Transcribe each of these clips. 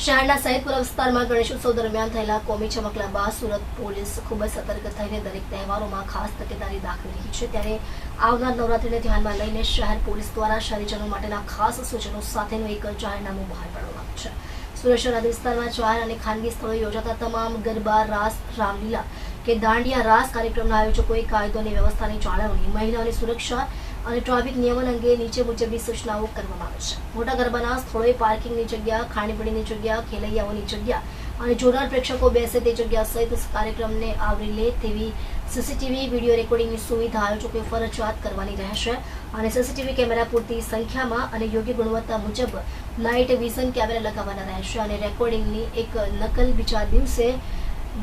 શહેરના સૈદપુરા વિસ્તારમાં ગણેશોત્સવ દરમિયાન થયેલા કોમી ચમકલા બાદ સુરત પોલીસ ખૂબ જ સતર્ક થઈને દરેક તહેવારોમાં ખાસ તકેદારી દાખવી રહી છે. ત્યારે આવનાર નવરાત્રીને ધ્યાનમાં લઈને શહેર પોલીસ દ્વારા શહેરીજનો માટેના ખાસ સૂચનો સાથેનું એક જાહેરનામું બહાર પાડવામાં આવ્યું છે. સુરત વિસ્તારમાં જાહેર અને ખાનગી સ્થળોએ યોજાતા તમામ ગરબા, રાસ, રામલીલા કે દાંડિયા રાસ કાર્યક્રમના આયોજકોએ કાયદોની વ્યવસ્થાની જાળવણી, મહિલાઓની સુરક્ષા અને ટ્રાફિક નિયમન અંગે નીચે મુજબની સૂચનાઓ કરવામાં આવે છે. મોટા ગરબાના સ્થળોએ પાર્કિંગની જગ્યા, ખાણીપીણીની જગ્યા, ખેલૈયાઓની જગ્યા અને જોનાર પ્રેક્ષકો બેસે તે જગ્યા સહિત કાર્યક્રમને આવરી લે તેવી સીસીટીવી વીડિયો રેકોર્ડિંગની સુવિધા આયોજકોએ ફરજિયાત કરવાની રહેશે અને સીસીટીવી કેમેરા પૂરતી સંખ્યામાં અને યોગ્ય ગુણવત્તા મુજબ નાઇટ વિઝન, કેમેરા લગાવવાના રહેશે અને રેકોર્ડિંગની એક નકલ બીજા દિવસે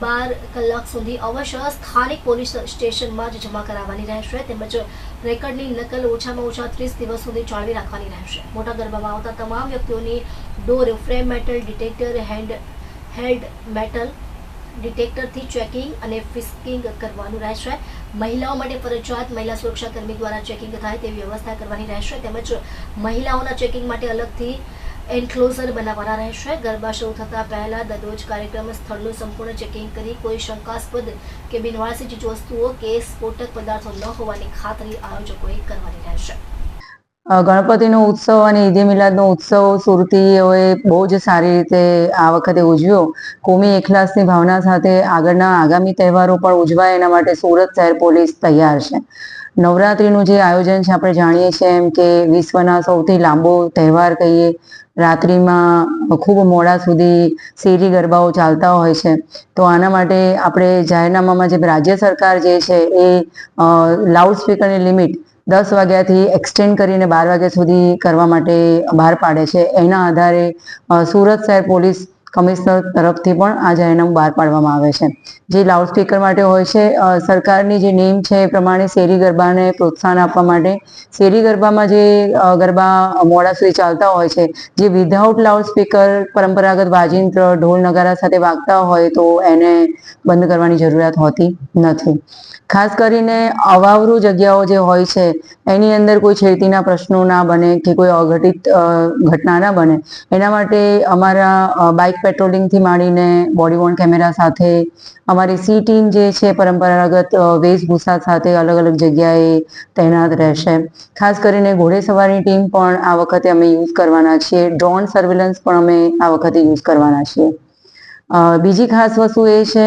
બાર કલાક સુધી અવશ્ય સ્થાનિક પોલીસ સ્ટેશનમાં જ જમા કરાવવાની રહેશે, તેમજ રેકર્ડની નકલ ઓછામાં ઓછા ત્રીસ દિવસ સુધી જાળવી રાખવાની રહેશે. મોટા ગરબામાં આવતા તમામ વ્યક્તિઓની door frame metal detector hand held metal ડિટેક્ટરથી checking અને ફિસ્કિંગ કરવાનું રહેશે. મહિલાઓ માટે ફરજિયાત મહિલા સુરક્ષા કર્મી દ્વારા ચેકિંગ થાય તેવી વ્યવસ્થા કરવાની રહેશે, તેમજ મહિલાઓના ચેકિંગ માટે અલગથી એન્ક્લોઝર બનાવવાના રહેશે. ગરબા શરૂ થતા પહેલા દરરોજ કાર્યક્રમ સ્થળનું સંપૂર્ણ ચેકિંગ કરી કોઈ શંકાસ્પદ કે બિનવારસી ચીજવસ્તુઓ કે સ્ફોટક પદાર્થો ન હોવાની ખાતરી આયોજકોએ કરવાની રહેશે. ગણપતિનો ઉત્સવ અને ઈદે મિલાદનો ઉત્સવ સુરતીઓએ બહુ જ સારી રીતે આ વખતે ઉજવ્યો. કોમી એકલાસની ભાવના સાથે આગળના આગામી તહેવારો પણ ઉજવાય એના માટે સુરત શહેર પોલીસ તૈયાર છે. નવરાત્રિનું જે આયોજન છે, આપણે જાણીએ છીએ એમ કે વિશ્વના સૌથી લાંબો તહેવાર કહીએ, રાત્રિમાં ખૂબ મોડા સુધી શેરી ગરબાઓ ચાલતા હોય છે. તો આના માટે આપણે જાહેરનામામાં જે રાજ્ય સરકાર જે છે, એ લાઉડ સ્પીકરની લિમિટ દસ વાગ્યાથી એક્સટેન્ડ કરીને બાર વાગ્યા સુધી કરવા માટે બહાર પાડે છે. એના આધારે સુરત શહેર પોલીસ કમિશનર તરફથી પણ આ જાહેરનામું બહાર પાડવામાં આવે છે. જે લાઉડ સ્પીકર માટે હોય છે સરકારની જે નેમ છે એ પ્રમાણે શેરી ગરબાને પ્રોત્સાહન આપવા માટે શેરી ગરબામાં જે ગરબા મોડા સુધી ચાલતા હોય છે, જે વિધાઉટ લાઉડ સ્પીકર પરંપરાગત વાજિંત્ર, ઢોલ નગારા સાથે વાગતા હોય તો એને બંધ કરવાની જરૂરિયાત હોતી નથી. ખાસ કરીને અવાવરૂ જગ્યાઓ જે હોય છે, એની અંદર કોઈ છેડતીના પ્રશ્નો ના બને કે કોઈ અઘટિત ઘટના ના બને. એના માટે અમારા બાઇક પેટ્રોલિંગથી માંડીને બોડી વોર્ન કેમેરા સાથે, અમારી સી ટીમ જે છે પરંપરાગત વેશભૂષા સાથે અલગ અલગ જગ્યાએ તૈનાત રહેશે. ખાસ કરીને ઘોડેસવારની ટીમ પણ આ વખતે અમે યુઝ કરવાના છીએ. ડ્રોન સર્વેલન્સ પણ અમે આ વખતે યુઝ કરવાના છીએ. બીજી ખાસ વસ્તુ એ છે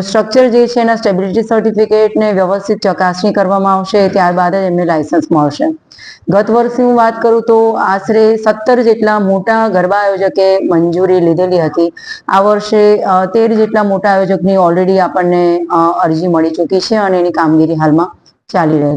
સ્ટ્રક્ચર જે છે એના સ્ટેબિલિટી સર્ટિફિકેટને વ્યવસ્થિત ચકાસણી કરવામાં આવશે, ત્યારબાદ જ એમને લાયસન્સ મળશે. ગત વર્ષની હું વાત કરું તો આશરે સત્તર જેટલા મોટા ગરબા આયોજકે મંજૂરી લીધેલી હતી. આ વર્ષે તેર જેટલા મોટા આયોજકની ઓલરેડી આપણને અરજી મળી ચૂકી છે અને એની કામગીરી હાલમાં ચાલી રહી